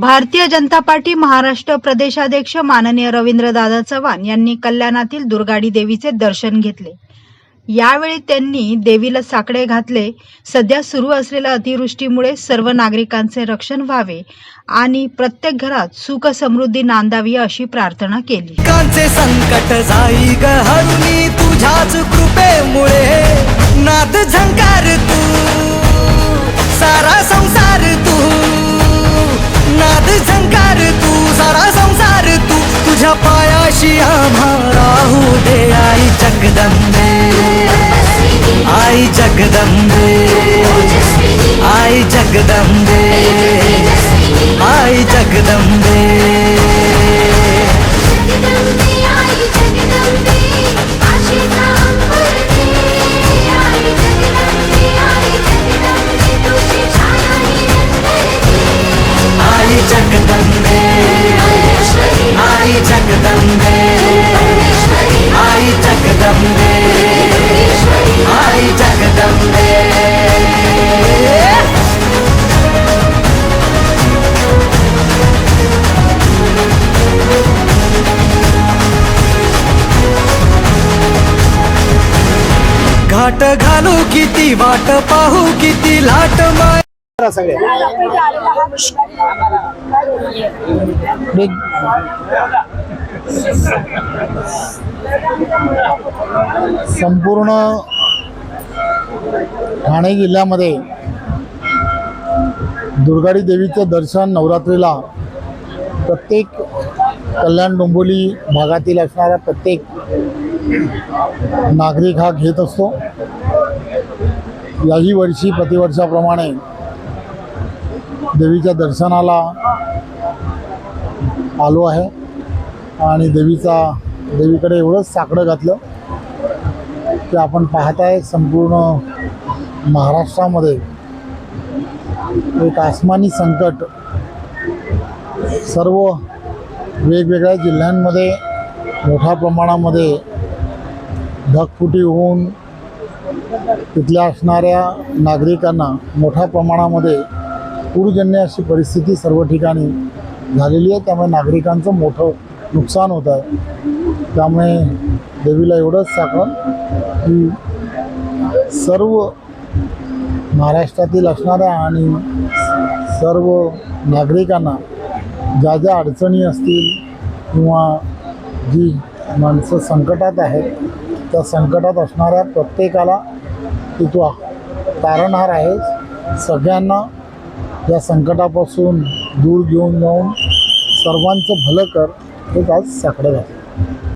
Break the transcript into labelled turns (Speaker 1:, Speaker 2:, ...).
Speaker 1: Bharatiya Janata party Maharashtra प्रदेशाध्यक्ष माननीय रवींद्रदादा चव्हाण यांनी कल्याणातील दुर्गाडी देवीचे दर्शन घेतले. यावेळी त्यांनी देवीला साकडे घातले. सध्या सुरू असलेल्या अतिवृष्टीमुळे सर्व नागरिकांचे रक्षण व्हावे आणि प्रत्येक घरात सुख समृद्धी नांदावी अशी प्रार्थना केली.
Speaker 2: संकट जाई तुझ्याच पायाशी आम्हा राहू हो दे आई जगदंबे आई जगदंबे आई जगदंबे आई जगदंबे
Speaker 3: जगदंबे आई जगदंबे
Speaker 2: घाट घालू किती वाट पाहू किती लाट माय
Speaker 4: संपूर्ण ठाणे जिल्ह्यामध्ये दुर्गाडी देवीचं दर्शन नवरात्रीला प्रत्येक कल्याण डोंबोली भागातील असणाऱ्या प्रत्येक नागरिक हा घेत असतो. याही वर्षी प्रतिवर्षाप्रमाणे देवीच्या दर्शनाला आलो आहे. आणि देवीचा देवीकडे एवढंच साकडं घातलं की आपण पाहताय संपूर्ण महाराष्ट्रामध्ये एक आसमानी संकट सर्व वेगवेगळ्या जिल्ह्यांमध्ये मोठ्या प्रमाणामध्ये ढगफुटी होऊन तिथल्या असणाऱ्या नागरिकांना मोठ्या प्रमाणामध्ये पूरजन्य अशी परिस्थिती सर्व ठिकाणी झालेली आहे. त्यामुळे नागरिकांचं मोठं नुकसान होत आहे. त्यामुळे देवीला एवढंच साकण की सर्व महाराष्ट्रातील असणाऱ्या आणि सर्व नागरिकांना ज्या ज्या अडचणी असतील किंवा जी माणसं संकटात आहेत त्या संकटात असणाऱ्या प्रत्येकाला तिथवा तू तारणहार आहे सगळ्यांना या संकटापासून दूर घेऊन जाऊन सर्वांचं भलं कर हे आज साकडं झालं.